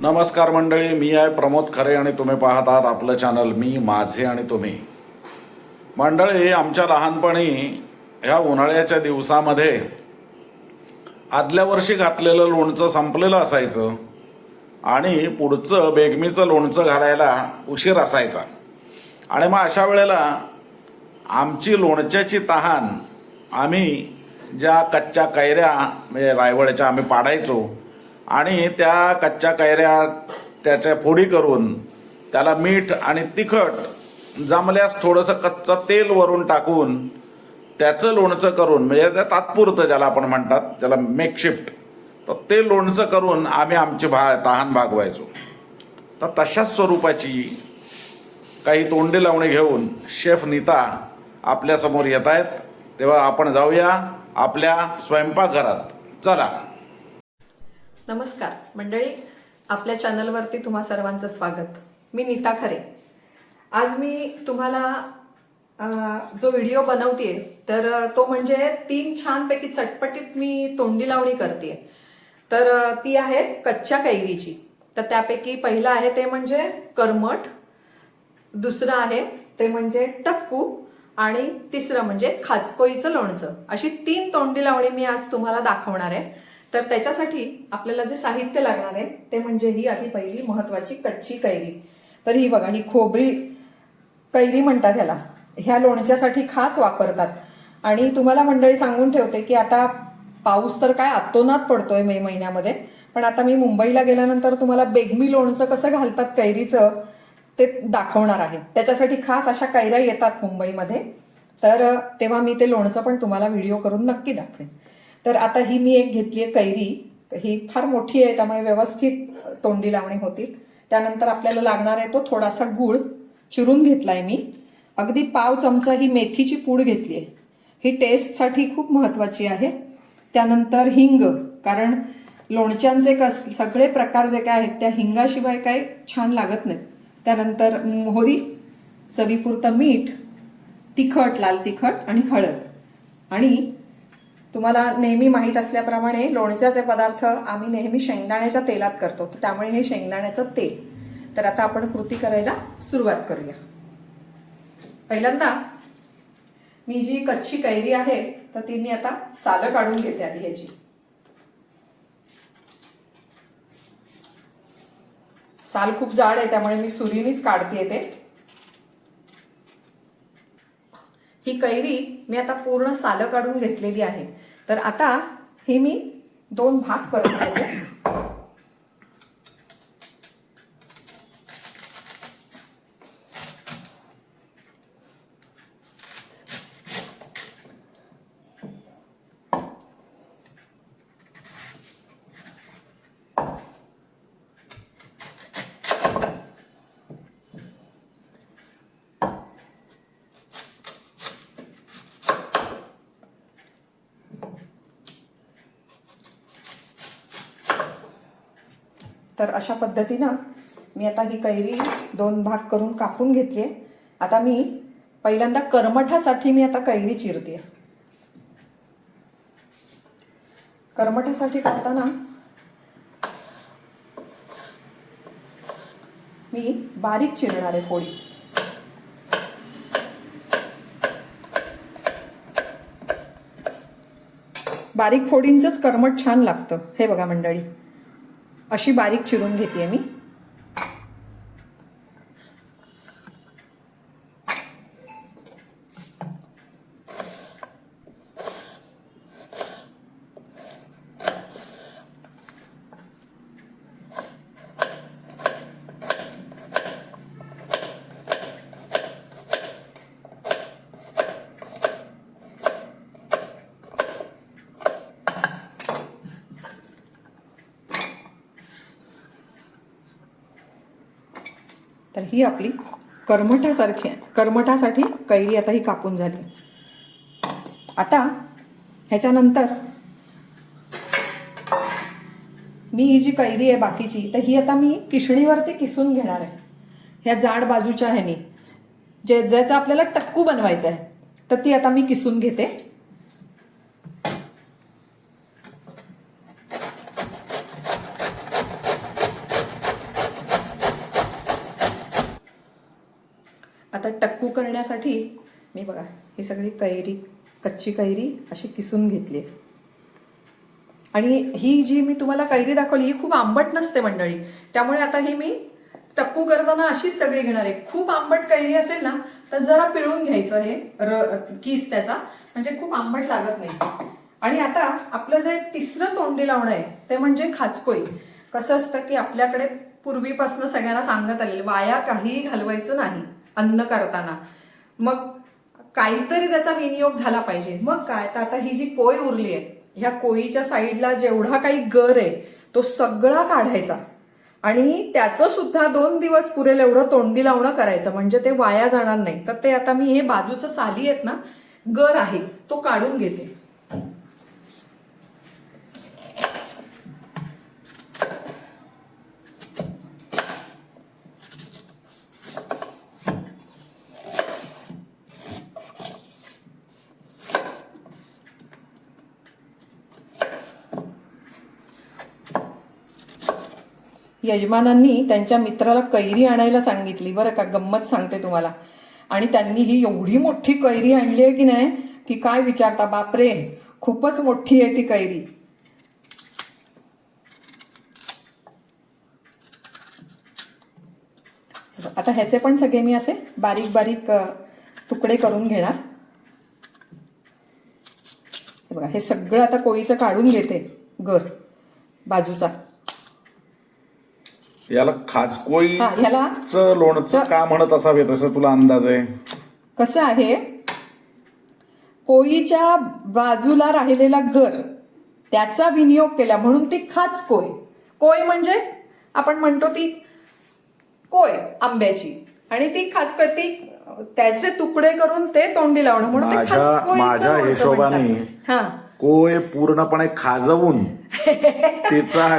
नमस्कार मंडळी मी आहे प्रमोद खरे आणि तुम्ही पाहत आहात आपलं चॅनल मी माझे आणि तुम्ही. मंडळी आमच्या लहानपणी ह्या उन्हाळ्याच्या दिवसामध्ये आदल्या वर्षी घातलेलं लोणचं संपलेलं असायचं आणि पुढचं बेगमीचं लोणचं घालायला उशीर असायचा. आणि मग अशा वेळेला आमची लोणच्याची तहान आम्ही ज्या कच्च्या कैऱ्या म्हणजे रायवळच्या आम्ही पाडायचो आणि त्या कच्च्या कैऱ्या त्याच्या फोडी करून त्याला मीठ आणि तिखट जमल्यास थोडंसं कच्चं तेल वरून टाकून त्याचं लोणचं करून म्हणजे त्या तात्पुरतं ज्याला आपण म्हणतात त्याला मेकशिफ्ट तर ते लोणचं करून आम्ही आमची भा तहान भागवायचो. तर तशाच स्वरूपाची काही तोंडी लावणी घेऊन शेफ नीता आपल्यासमोर येत आहेत. तेव्हा आपण जाऊया आपल्या स्वयंपाकघरात. चला. नमस्कार. मंडळी आपल्या चॅनलवरती तुम्हा सर्वांचं स्वागत. मी नीता खरे. आज मी तुम्हाला जो व्हिडिओ बनवते तर तो म्हणजे तीन छानपैकी चटपटीत मी तोंडी लावणी करते तर ती आहे कच्च्या कैरीची. तर त्यापैकी पहिलं आहे ते म्हणजे करमट दुसरं आहे ते म्हणजे टक्कू आणि तिसरं म्हणजे खाचकोईचं लोणचं. अशी तीन तोंडी लावणी मी आज तुम्हाला दाखवणार आहे. तर त्याच्यासाठी आपल्याला जे साहित्य लागणार आहे ते म्हणजे ही आधी पहिली महत्वाची कच्ची कैरी. तर ही बघा ही खोबरी कैरी म्हणतात ह्याला. ह्या लोणच्यासाठी खास वापरतात. आणि तुम्हाला मंडळी सांगून ठेवते की आता पाऊस तर काय अतोनात पडतोय मे महिन्यामध्ये पण आता मी मुंबईला गेल्यानंतर तुम्हाला बेगमी लोणचं कसं घालतात कैरीचं ते दाखवणार आहे. त्याच्यासाठी खास अशा कैऱ्या येतात मुंबईमध्ये. तर तेव्हा मी ते लोणचं पण तुम्हाला व्हिडिओ करून नक्की दाखवेन. तर आता ही मी एक घेतली आहे कैरी. ही फार मोठी आहे त्यामुळे व्यवस्थित तोंडी लावणी होतील. त्यानंतर आपल्याला लागणार आहे तो थोडासा गूळ. चिरून घेतला आहे मी. अगदी पाव चमचा ही मेथीची पूड घेतली आहे. ही टेस्टसाठी खूप महत्त्वाची आहे. त्यानंतर हिंग कारण लोणच्यांचे कस सगळे प्रकार जे काय आहेत त्या हिंगाशिवाय काय छान लागत नाही त्यानंतर मोहरी चवीपुरतं मीठ तिखट लाल तिखट आणि हळद. आणि तुम्हाला नेहमी माहीत असल्याप्रमाणे लोणच्याचे पदार्थ आम्ही नेहमी शेंगदाण्याच्या तेलात करतो. तर त्यामुळे हे शेंगदाण्याचं तेल. तर आता आपण कृती करायला सुरुवात करूया. पहिल्यांदा मी जी कच्ची कैरी आहे तर ती मी आता सालं काढून घेते आधी ह्याची. साल खूप जाड आहे त्यामुळे मी सुरीनीच काढते ते ही कैरी मी आता पूर्ण सालं काढून घेतलेली आहे. तर आता ही मी दोन भाग करून घ्यायचे तर अशा पद्धतीनं मी आता ही कैरी दोन भाग करून कापून घेतली आहे. आता मी पहिल्यांदा करमठासाठी मी आता कैरी चिरते करमठासाठी काढताना मी बारीक चिरणार आहे फोडी. बारीक फोडींचंच करमट छान लागतं. हे बघा मंडळी. अशी बारीक चिरून घेते मी. तर ही आपली कर्मठासारखी कर्मठासाठी कैरी आता ही कापून झाली. आता ह्याच्यानंतर मी ही जी कैरी आहे बाकीची तर ही आता मी किशणीवरती किसून घेणार आहे. ह्या जाड बाजूच्या ह्यानी जे ज्याचा आपल्याला टक्कू बनवायचा आहे तर ती आता मी किसून घेते. आता करण्यासाठी मी बघा ही सगळी कैरी कच्ची कैरी अशी किसून घेतली. आणि ही जी मी तुम्हाला कैरी दाखवली ही खूप आंबट नसते मंडळी. त्यामुळे आता ही मी टक्कू करताना अशीच सगळी घेणार आहे. खूप आंबट कैरी असेल ना तर जरा पिळून घ्यायचं हे र किस त्याचा. म्हणजे खूप आंबट लागत नाही. आणि आता आपलं जे तिसरं तोंडी लावणं आहे ते म्हणजे खाचकोई कसं असतं की आपल्याकडे पूर्वीपासून सगळ्यांना सांगत आलेलं वाया काहीही घालवायचं नाही. अन्न करताना. मग काहीतरी त्याचा विनियोग झाला पाहिजे. मग काय? तर आता ही जी कोय उरली आहे ह्या कोयीच्या साईडला जेवढा काही गर आहे तो सगळा काढायचा. आणि त्याचं सुद्धा दोन दिवस पुरेल एवढं तोंडी लावणं करायचं. म्हणजे ते वाया जाणार नाही. तर ते आता मी हे बाजूचं साली आहेत ना गर आहे तो काढून घेते. यजमानांनी त्यांच्या मित्राला कैरी आणायला सांगितली. बरं का गंमत सांगते तुम्हाला. आणि त्यांनी ही एवढी मोठी कैरी आणली आहे की नाही की काय विचारता बापरे खूपच मोठी आहे ती कैरी. आता ह्याचे पण सगळे मी असे बारीक बारीक तुकडे करून घेणार. बघा हे सगळं आता कोळीचं काढून घेते गर बाजूचा. याला खाचकोईचं हा ह्याला लोणचं का म्हणत असावे? तसं तुला अंदाज आहे. कसं आहे? कोळीच्या बाजूला राहिलेला गर त्याचा विनियोग केला. म्हणून ती खाच कोय कोय म्हणजे? आपण म्हणतो ती कोय आंब्याची. आणि ती खाच कोय ती त्याचे तुकडे करून ते तोंडी लावणं. म्हणून ते माझ्या- खाचकोईचं माझ्या लोणचं हिशोबाने- म्हणतात. हा. कोय पूर्णपणे खाजवून तिचा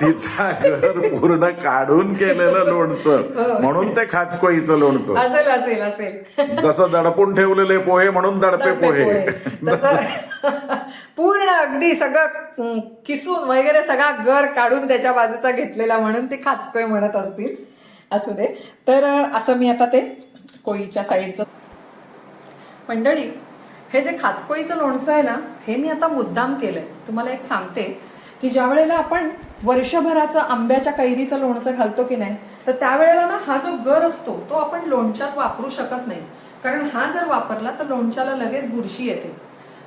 तिचा घर पूर्ण काढून केलेलं लोणचं. म्हणून ते खाचकोईचं लोणचं. असेल असेल असेल. जसं दडपून ठेवलेले पोहे म्हणून दडपे पोहे. पूर्ण अगदी सगळं किसून वगैरे सगळा गर काढून त्याच्या बाजूचा घेतलेला म्हणून ते खाचकोय म्हणत असतील. असू दे. तर असं मी आता ते कोळीच्या साईडचं मंडळी हे जे खाचकोईचं लोणचं आहे ना हे मी आता मुद्दाम केलंय. तुम्हाला एक सांगते की ज्या वेळेला आपण वर्षभराचं आंब्याच्या कैरीचं लोणचं घालतो की नाही तर त्यावेळेला ना हा जो गर असतो तो आपण लोणच्यात वापरू शकत नाही. कारण हा जर वापरला तर लोणच्याला लगेच बुरशी येते.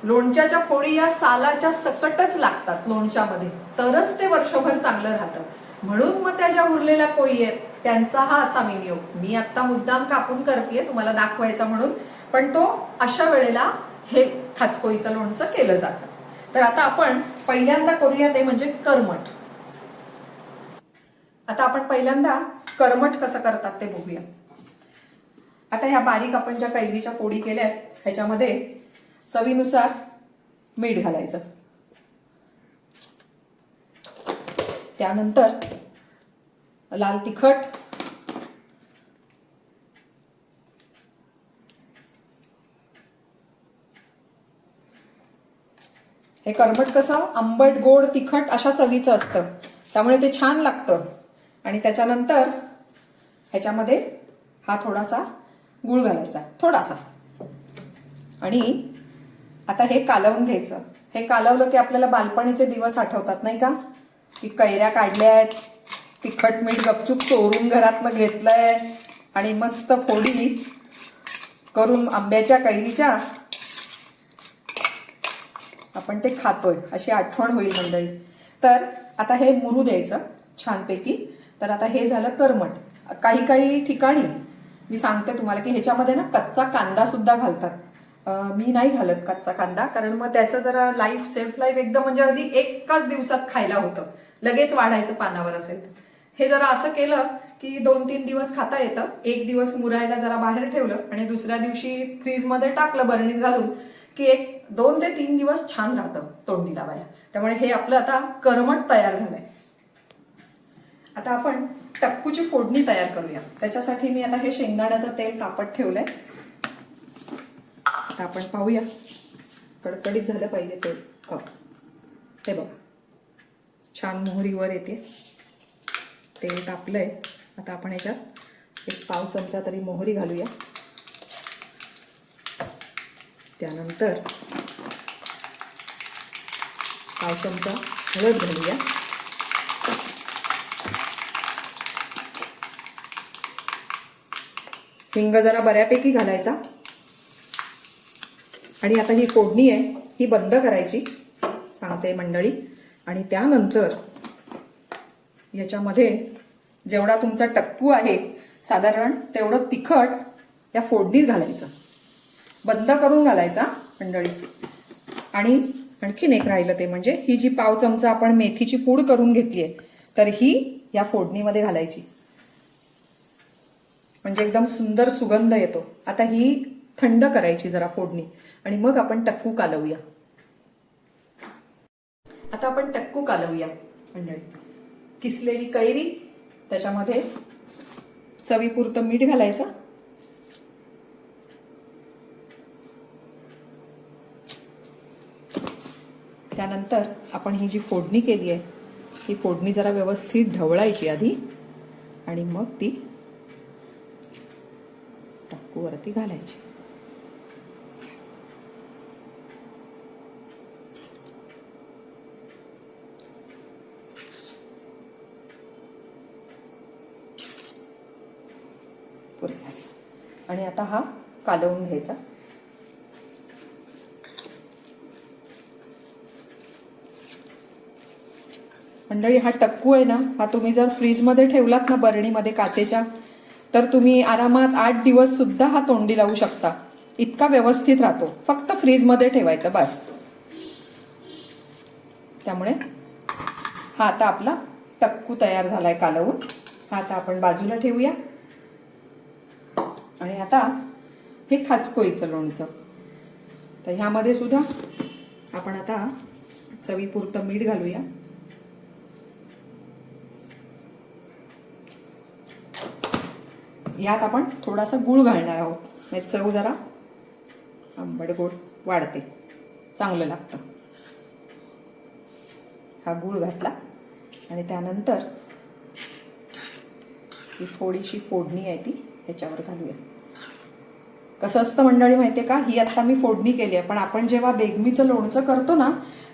लोणच्याच्या फोडी या सालाच्या सकटच लागतात लोणच्यामध्ये तरच ते वर्षभर चांगलं राहतं. म्हणून मग त्या ज्या उरलेल्या कोई आहेत त्यांचा हा असा विनियोग. मी आता मुद्दाम कापून करते तुम्हाला दाखवायचा म्हणून पण तो अशा वेळेला हे खाचकोईचं लोणचं केलं जातं. तर आता आपण पहिल्यांदा करूया ते म्हणजे करमट. आता आपण पहिल्यांदा करमट कसं करतात ते बघूया. आता ह्या बारीक आपण ज्या कैरीच्या पोडी केल्या आहेत ह्याच्यामध्ये चवीनुसार मीठ घालायचं. त्यानंतर लाल तिखट हे करमट कसं आंबट गोड तिखट अशा चवीचं असतं. त्यामुळे ते छान लागतं. आणि त्याच्यानंतर ह्याच्यामध्ये हा थोडासा गुळ घालायचा थोडासा. आणि आता हे कालवून घ्यायचं. हे कालवलं की आपल्याला बालपणीचे दिवस आठवतात नाही का? की कैऱ्या काढल्या आहेत तिखट मीठ गपचूप चोरून घरातनं घेतलंय आणि मस्त फोडी करून आंब्याच्या कैरीच्या आपण ते खातोय अशी आठवण होईल मंडळी. तर आता हे मुरू द्यायचं छानपैकी. तर आता हे झालं करमट. काही काही ठिकाणी मी सांगते तुम्हाला की ह्याच्यामध्ये ना कच्चा कांदा सुद्धा घालतात. मी नाही घालत कच्चा कांदा कारण मग त्याचं जरा लाईफ सेल्फ लाईफ एकदम म्हणजे अगदी एकाच दिवसात खायला होतं. लगेच वाढायचं पानावर असेल. हे जरा असं केलं की दोन तीन दिवस खाता येतं. एक दिवस मुरायला जरा बाहेर ठेवलं आणि दुसऱ्या दिवशी फ्रीजमध्ये टाकलं बरणीत घालून की एक दोन ते तीन दिवस छान राहतं तोंडी लावायला. त्यामुळे हे आपलं आता करमट तयार झालंय. आता आपण टक्कूची फोडणी तयार करूया. त्याच्यासाठी मी आता हे शेंगदाण्याचं तेल तापत ठेवलंय. आता आपण पाहूया. कडकडीत झालं पाहिजे तेल हो हे बघा. छान मोहरी वर येते. तेल तापलंय. आता आपण याच्यात एक पाव चमचा तरी मोहरी घालूया. त्यानंतर पाव चमचा हळद घालूया. हिंग जरा बऱ्यापैकी घालायचा. आणि आता ही फोडणी आहे ही बंद करायची सांगते मंडळी. आणि त्यानंतर याच्यामध्ये जेवढा तुमचा टप्पू आहे साधारण तेवढं तिखट या फोडणीत घालायचं. बंद करून घालायचा मंडळी. आणि आणखीन एक राहिलं ते म्हणजे ही जी पाव चमचा आपण मेथीची पूड करून घेतली आहे तर ही या फोडणीमध्ये घालायची. म्हणजे एकदम सुंदर सुगंध येतो. आता ही थंड करायची जरा फोडणी. आणि मग आपण टक्कू कालवूया. आता आपण टक्कू कालवूया. मंडळी किसलेली कैरी त्याच्यामध्ये चवीपुरतं मीठ घालायचं. त्यानंतर आपण ही जी फोडणी केली आहे ही फोडणी जरा व्यवस्थित ढवळायची आधी. आणि मग ती वरती घालायची. आणि आता हा कालवून घ्यायचा. मंडळी हा टक्कू आहे ना हा तुम्ही जर फ्रीजमध्ये ठेवलात ना बरणीमध्ये काचेच्या तर तुम्ही आरामात आठ दिवस सुद्धा हा तोंडी लावू शकता. इतका व्यवस्थित राहतो. फक्त फ्रीजमध्ये ठेवायचं बस. त्यामुळे हा आता आपला टक्कू तयार झालाय कालवून. हा आता आपण बाजूला ठेवूया. आणि आता हे खाचकोईचं लोणचं. तर ह्यामध्ये सुद्धा आपण आता चवीपुरतं मीठ घालूया. ह्यात आपण थोडासा गूळ घालणार आहोत. म्हणजे चव जरा आंबट गोड वाढते. चांगलं लागतं. हा गूळ घातला. आणि त्यानंतर ही थोडीशी फोडणी आहे ती ह्याच्यावर घालूया. कसं असतं मंडळी माहितीये का? ही आता मी फोडणी केली आहे. पण आपण जेव्हा बेगमीचं लोणचं करतो ना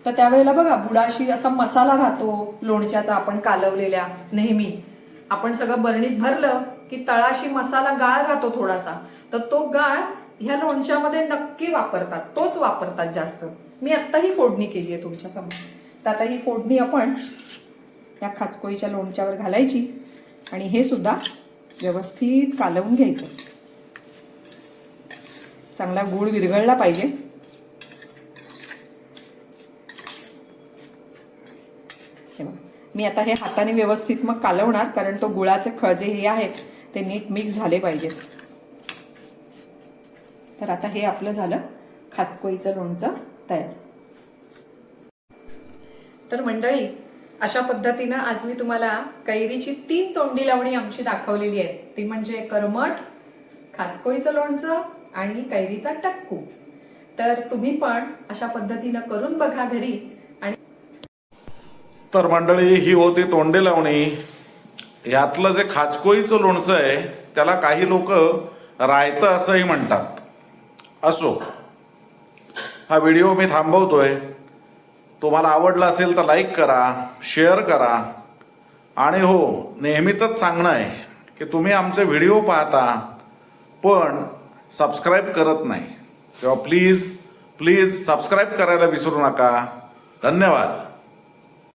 तर त्यावेळेला बघा बुडाशी असा मसाला राहतो लोणच्याचा आपण कालवलेल्या नेहमी. आपण सगळं बरणीत भरलं की तळाशी मसाला गाळ राहतो थोडासा तर तो गाळ ह्या लोणच्यामध्ये नक्की वापरतात तोच वापरतात जास्त. मी आत्ता ही फोडणी केली आहे तुमच्यासमोर. तर आता ही फोडणी आपण या खाचकोईच्या लोणच्यावर घालायची आणि हे सुद्धा व्यवस्थित कालवून घ्यायचं. चांगला गूळ विरघळला पाहिजे. मी आता हे हाताने व्यवस्थित मग कालवणार कारण तो गुळाचे खळजे हे आहेत. ते नीट मिक्स झाले पाहिजेत. तर आता हे आपलं झालं खाचकोईचं लोणचं तयार. तर मंडळी अशा पद्धतीनं आज मी तुम्हाला कैरीची तीन तोंडी लावणी आमची दाखवलेली आहे. ती म्हणजे करमट खाचकोईचं लोणचं आणि कैरीचा टक्कू. तर तुम्ही पण अशा पद्धतीनं करून बघा घरी आणि तर मंडळी ही होती तोंडे लावणी. यातलं जे खाचकोईचं लोणचं आहे त्याला काही लोक रायतं असंही म्हणतात. असो. हा व्हिडिओ मी थांबवतोय. तुम्हाला आवडला असेल तर लाईक करा शेअर करा. आणि हो नेहमीचंच सांगणं आहे की तुम्ही आमचे व्हिडिओ पाहता पण सबस्क्राईब करत नाही. तेव्हा प्लीज प्लीज सबस्क्राईब करायला विसरू नका. धन्यवाद.